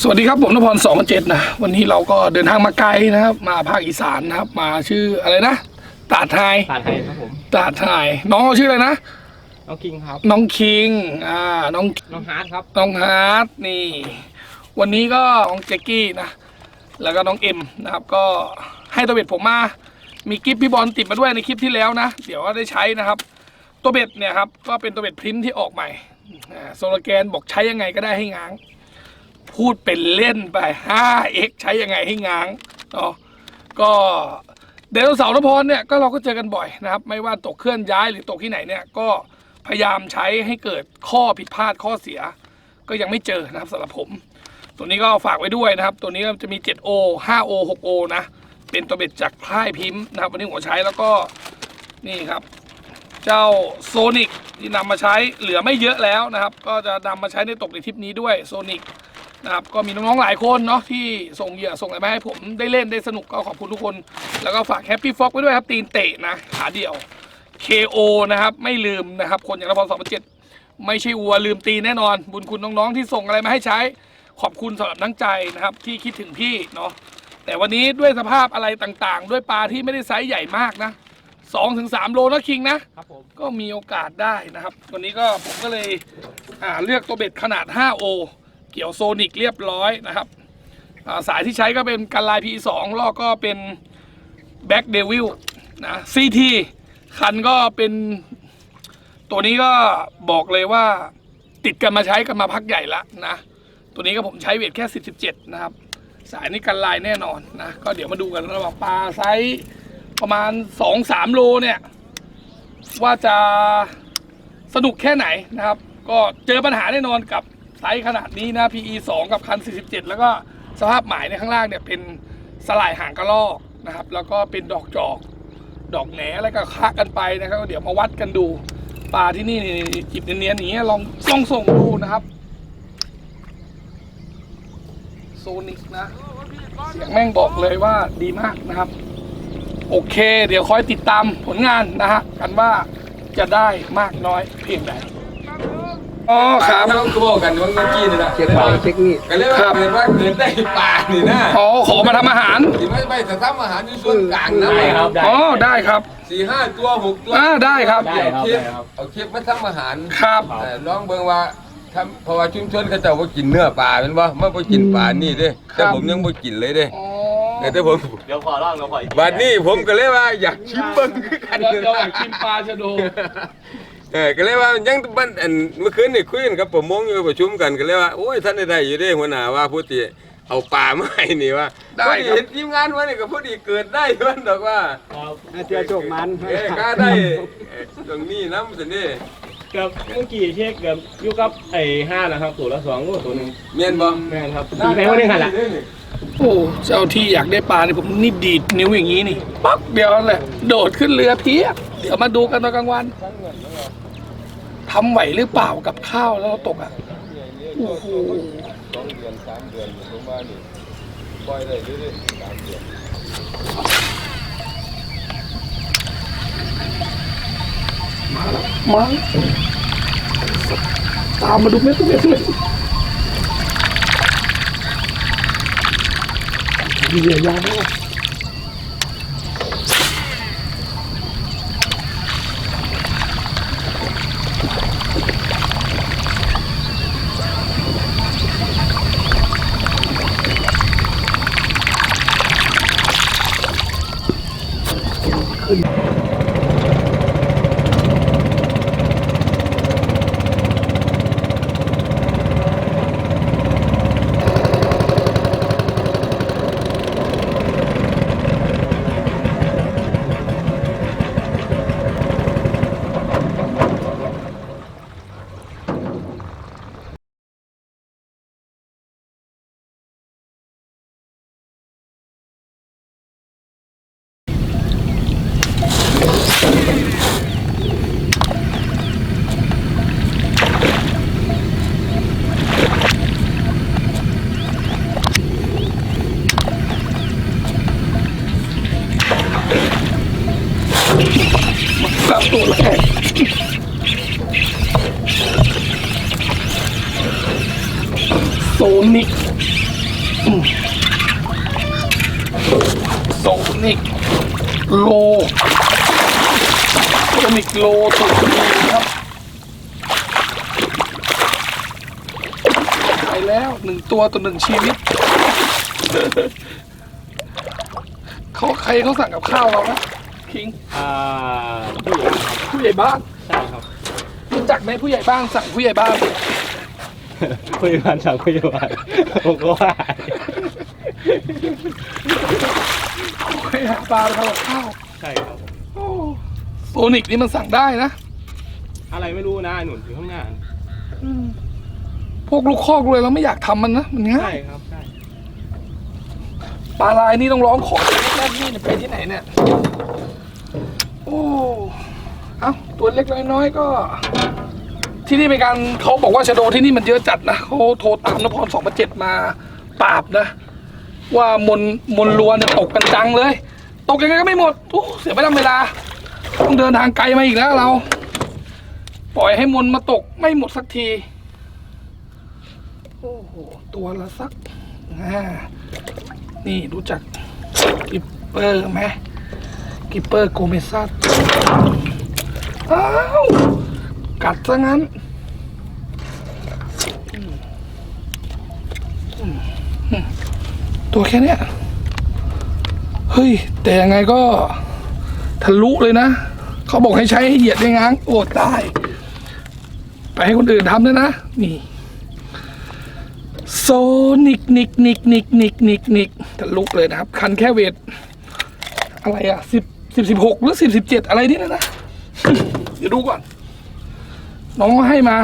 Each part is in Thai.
สวัสดีครับผมนพรสองเจ็ดนะวันนี้เราก็เดินทางมาไกลนะครับ มาภาคอีสานนะครับ มาชื่ออะไรนะตาดไทยผ่านไทยครับผมตาดไทยน้องเขาชื่ออะไรนะน้องคิงครับน้องคิงอ่าน้องน้องฮาร์ดครับน้องฮาร์ดนี่ วันนี้ก็น้องแจ็กกี้นะ แล้วก็น้องเอ็มนะครับ ก็ให้ตัวเบ็ดผมมา มีกิฟพี่บอลติดมาด้วยในคลิปที่แล้วนะ เดี๋ยวก็ได้ใช้นะครับ ตัวเบ็ดเนี่ยครับก็เป็นตัวเบ็ดพรินท์ที่ออกใหม่อ่าโซโลแกนบอกใช้ยังไงก็ได้ให้ง้าง พูดเป็นเล่นไป 5x ใช้ยังไงให้ง้างเนาะก็เดลเสาร์นพรเนี่ยก็เราก็เจอกันบ่อยนะครับ ไม่ว่าตกเคลื่อนย้ายหรือตกที่ไหนเนี่ยก็พยายามใช้ให้เกิดข้อผิดพลาดข้อเสีย ก็ยังไม่เจอนะครับสำหรับผม ตัวนี้ก็ฝากไว้ด้วยนะครับ ตัวนี้จะมี 7O 5O 6O นะ เป็นตัวเบ็ดจากค่ายพิมพ์นะครับวันนี้ผมใช้แล้วก็นี่ครับ เจ้าโซนิกที่นำมาใช้เหลือไม่เยอะแล้วนะครับ ก็จะนำมาใช้ในตกในทริปนี้ด้วยโซนิก นะครับก็มีน้องๆหลายคนเนาะที่ส่งเหยื่อส่งอะไรมาให้ผมได้เล่นได้สนุกก็ขอบคุณทุกคน แล้วก็ฝากแฮปปี้ฟ็อกไว้ด้วยครับตีนเตะนะขาเดียว KO นะครับไม่ลืมนะครับคนอย่างนพรสองเจ็ดไม่ใช่วัวลืมตีแน่นอน บุญคุณน้องๆที่ส่งอะไรมาให้ใช้ ขอบคุณสำหรับน้ำใจนะครับที่คิดถึงพี่เนาะแต่วันนี้ด้วยสภาพอะไรต่างๆ ด้วยปลาที่ไม่ได้ไซส์ใหญ่มากนะสองถึงสามโลนะคิงนะ ครับผมก็มีโอกาสได้นะครับ วันนี้ก็ผมก็เลยอ่าเลือกตัวเบ็ดขนาด 5O เกี่ยวโซนิกเรียบร้อยนะครับาสายที่ใช้ก็เป็นกันลาย P2 ลอกก็เป็น Back Devil นะ CT คันก็เป็น ตัวนี้ก็บอกเลยว่าติดกันมาใช้กันมาพักใหญ่ละนะ ตัวนี้ก็ผมใช้เวทแค่ 10 17 นะครับ สายนี้กันลายแน่นอนนะ ก็เดี๋ยวมาดูกันระหว่างปลาไซส์ประมาณ 2-3 โลเนี่ย ว่าจะสนุกแค่ไหนนะครับ ก็เจอปัญหาแน่นอนกับ ไซส์ขนาดนี้นะ PE 2 กับคัน 47 แล้วก็สภาพหมายในข้างล่างเนี่ยเป็นสลายหางกระรอกนะครับ แล้วก็เป็นดอกจอก ดอกแหนอะไรก็คะกันไปนะครับ เดี๋ยวมาวัดกันดูปลาที่นี่นี่จิบเนียนๆอย่างเงี้ยลองลองส่งดูนะครับโซนิกนะ เสียงแม่งบอกเลยว่าดีมากนะครับ โอเค เดี๋ยวคอยติดตามผลงานนะฮะกันว่าจะได้มากน้อยเพียงใด อ๋อครับ เขาก็บอกกันว่าเมื่อกี้นี่นะเช็คไปเช็คนี่ก็เรียกว่าเกิดว่าเกิดได้ป่านี่นะอ๋อขอมาทำอาหาร ที่ไม่ไม่จะทำอาหารที่ส่วนกลางนะได้ครับได้ อ๋อได้ครับสี่ห้าตัวหกตัวอ่าได้ครับ ได้ครับเอาคลิปได้ครับ เอาคลิปมาทำอาหารครับ เอ่อลองเบิ่งว่าทำเพราะว่าชุมชนเขาเจะว่ากินเนื้อปลาเป็นว่าไม่ไปกินปลานี่เด้แต่ผมยังไม่กินเลยเด้อ๋อแต่ผมเดี๋ยวขอลองเดี๋ยวขออีกบัดนี้ผมก็เลยว่าอยากชิมเบิ่งคือกันเดี๋ยวเดี๋ยวกินปลาชะโด เออก็เลยว่ายังบ้านอันเมื่อคืนนี่คุยกันกับประมงอยู่ประชุมกันก็เลยว่าโอ้ยท่านได้อยู่เด้หัวหน้าว่าพูดติเอาปลามาให้นี่ว่าได้พอครับ เห็นทีมงานว่านี่ก็พอดีเกิดได้มันดอกว่าเจอโจกมันเอ้ยก็ได้เอ่อตรงนี้น้ำสินี่กับเมื่อกี้เช็คกับอยู่กับไอ้ห้านะครับตัวละสองตัวหนึ่งเมียนบ่แม่นครับตีไปวันหนึงหันละ โอ้เจ้าที่อยากได้ปลาเนี่ยผมนี่ดีดนิ้วอย่างนี้นี่ปั๊บเดียวนั่นแหละโดดขึ้นเรือเพียบเดี๋ยวมาดูกันตอนกลางวันทำไหวหรือเปล่ากับข้าวแล้วเราตกอะโอ้โหสองเดือนสามเดือนประมาณนี้ปล่อยได้เรื่อยๆสามเดือนมาตามมาดูเม็ดตัวเม็ดเลยเหยื่อยาว กครับ โซนิกอืมโซนิกโลโซนิกโลถูกดีครับไปแล้วหนึ่งตัวต่อหนึ่งชีวิตเขาใครเขาสั่งกับข้าวเรานะคิงอ่าผู้ใหญ่ครับผู้ใหญ่บ้านใช่ครับรู้จักไหมผู้ใหญ่บ้านสั่งผู้ใหญ่บ้าน ผู้ใหญ่บ้านสั่งผู้ใหญ่บ้านผมก็ว่าไปหาปลาไปทำกับข้าวใช่ครับโอ้โซนิกนี่มันสั่งได้นะ อะไรไม่รู้นะหนุนอยู่ข้างหน้าพวกลูกคอกเลยเราไม่อยากทำมันนะ มันง่าใช่ย ครับใช่ปลาลายนี่ต้องร้องขอแรกนี่ไปที่ไหนเนี่ย โอ้ เอ้า ตัวเล็กน้อยๆก็ ที่นี่เป็นการเขาบอกว่าชโดที่นี่มันเยอะจัดนะเขาโทรตามนพรสองพันเจ็ดมาปราบนะ ว่ามนมนลวนเนี่ยตกกันจังเลย ตกยังไงก็ไม่หมดโอ้เสียไปทำเวลา ต้องเดินทางไกลมาอีกแล้วเรา ปล่อยให้มนมาตกไม่หมดสักที โอ้โห ตัวละสักนี่รู้จักกิปเปอร์ไหมกิปเปอร์โกเมซัสอ้าว กัดซะงั้นตัวแค่เนี้ยเฮ้ย แต่ยังไงก็ทะลุเลยนะ เขาบอกให้ใช้ให้เหยียดได้ง้างโอ้ตาย ไปให้คนอื่นทำด้วยนะ นี่โซนิกนิกนิกนิกนิกนิกนิกทะลุเลยนะครับ คันแค่เวท อะไรอะสิบสิบสิบหกหรือสิบสิบเจ็ดอะไรนี่นะนะ เดี๋ยวดูก่อน น้องให้มา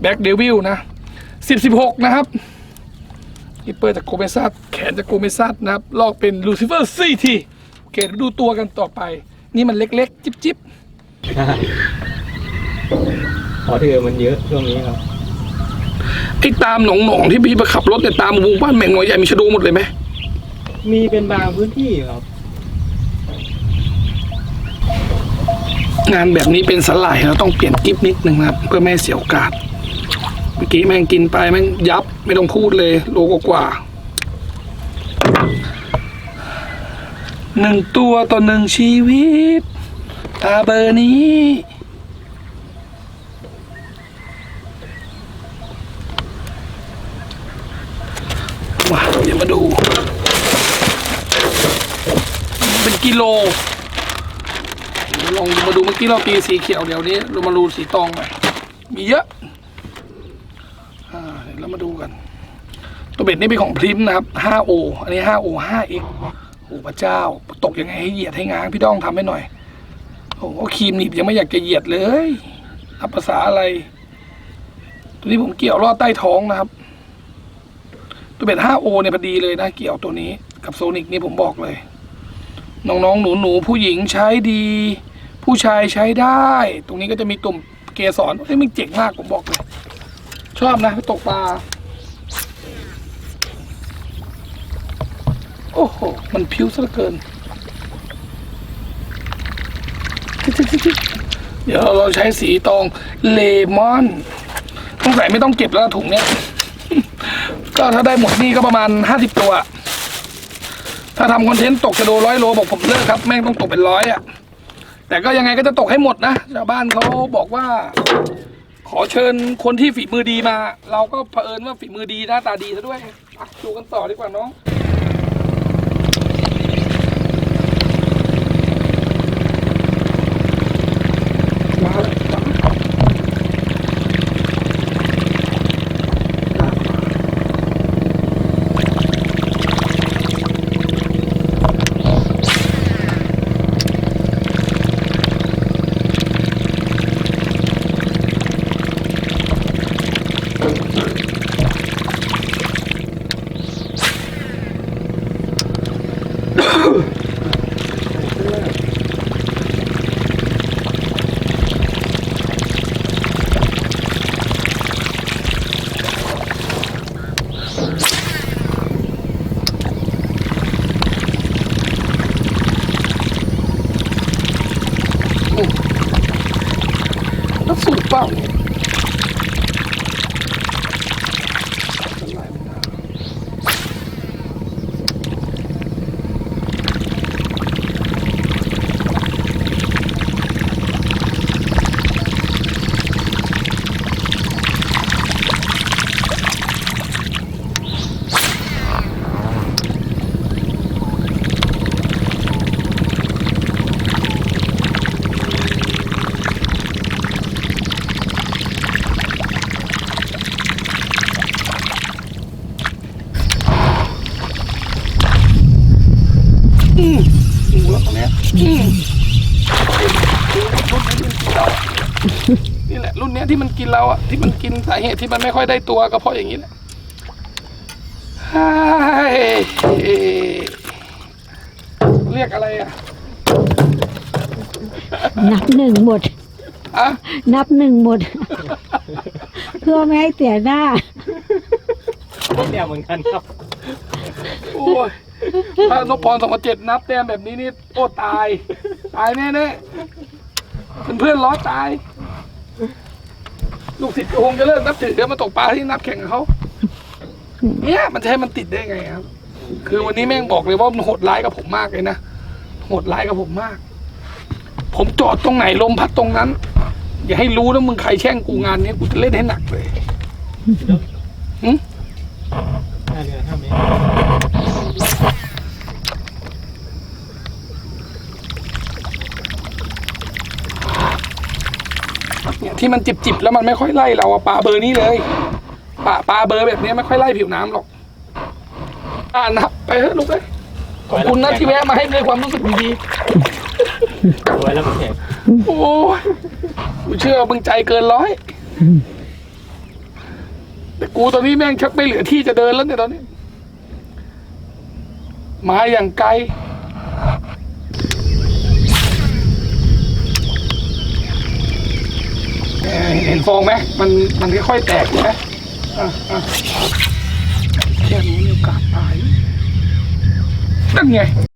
แบ็กเดวิลนะสิบสิบหกนะครับฮิปเปอร์จากโกเมซัสแขนจากโกเมซัสนะครับ ลอกเป็นลูซิเฟอร์ซีทีโอเคเดี๋ยวดูตัวกันต่อไป นี่มันเล็กๆ จิ๊บจิ๊บใช่ขอเธอมันเยอะช่วงนี้ครับไอ้ตามหนองหนองๆที่พี่ไปขับรถเนี่ยตามหมู่บ้านแมงหน่อยใหญ่มีชะโดหมดเลยไหมมีเป็นบางพื้นที่ครับ งานแบบนี้เป็นสลายเราต้องเปลี่ยนกิฟนิดนึงนะครับ เพื่อไม่ให้เสียโอกาส เมื่อกี้แม่งกินไปแม่งยับไม่ต้องพูดเลย โลกว่าหนึ่งตัวต่อหนึ่งชีวิต ตาเบอร์นี้มาเดี๋ยวมาดู เป็นกิโล ดี๋ยวลองมาดูเมื่อกี้เราตีสีเขียวเดี๋ยวนี้เรามาดูสีตองหน่อยมีเยอะอ่าเดี๋ยวเรามาดูกัน ตัวเบ็ดนี่เป็นของพริมนะครับ 5O อันนี้ 5O 5X โอ้พระเจ้า ตกยังไงให้เหยียดให้ง้างพี่ด้องทำให้หน่อย โอ้ครีมหนีบยังไม่อยากจะเหยียดเลยอับภาษาอะไร ตัวนี้ผมเกี่ยวลอดใต้ท้องนะครับ ตัวเบ็ด 5O เนี่ยพอดีเลยนะ เกี่ยวตัวนี้กับโซนิกนี่ผมบอกเลยน้องๆ หนู ๆ ผู้หญิงใช้ดี ผู้ชายใช้ได้ ตรงนี้ก็จะมีตุ่มเกสรเฮ้ยมันเจ๋งมากผมบอกเลย ชอบนะไปตกปลา โอ้โห มันพิ้วซะเหลือเกิน เดี๋ยวเราใช้สีตองเลมอนต้องใส่ไม่ต้องเก็บแล้วถุงเนี้ย ก็ถ้าได้หมดนี่ก็ประมาณห้าสิบตัว ถ้าทำคอนเทนต์ตกจะโดร้อยโลบอกผมเลิกครับ แม่งต้องตกเป็นร้อยอะ แต่ก็ยังไงก็จะตกให้หมดนะชาวบ้านเขาบอกว่า ขอเชิญคนที่ฝีมือดีมา เราก็เผอิญว่าฝีมือดีหน้าตาดีซะด้วยอะดูกันต่อดีกว่าน้อง มาเลยมาเลยแล้วสูบเปล่า นี่แหละ รุ่นเนี้ยที่มันกิน เราอะที่มันกินสาเหตุที่มันไม่ค่อยได้ตัวก็เพราะอย่างนี้แหละเฮ้ยเรียกอะไรอะนับหนึ่งหมด อะนับหนึ่งหมด เพื่อไม่ให้เสียหน้าเนี่ยเหมือนกันครับ โอ้ยถ้านพพรสองพันเจ็ดนับแต้มแบบนี้นี่โอ้ตาย ตายแน่แน่ๆเพื่อนๆล้อตาย ลูกศิษย์ก็คงจะเลิกนับถือเดี๋ยวมาตกปลาที่นับแข่งกับเขาเนี่ยมันจะให้มันติดได้ไงครับ คือวันนี้แม่งบอกเลยว่ามันโหดร้ายกับผมมากเลยนะโหดร้ายกับผมมาก ผมจอดตรงไหนลมพัดตรงนั้น อย่าให้รู้นะมึงใครแช่งกูงานนี้กูจะเล่นให้หนักเลยหึห้าเดือนห้าเมตร เนี่ย ที่มันจิบจิบๆแล้วมันไม่ค่อยไล่เราอะปลาเบอร์นี้เลยปลาปลาเบอร์แบบเนี้ยไม่ค่อยไล่ผิวน้ำหรอก อ่านับไปเถอะลูกเอ้ยขอบคุณนะที่แวะมาให้ด้วยความรู้สึกดีไว้แล้วมันแข็งๆโอ้ยกูเชื่อว่ามึงใจเกินร้อย แต่กูตอนนี้แม่งชักไม่เหลือที่จะเดินแล้วเนี่ยตอนนี้ มาอย่างไกล เอ่อเห็นฟองไหมมันมันค่อยๆแตกใช่ไหมอะแค่นี้มีโอกาสตายนั่นไง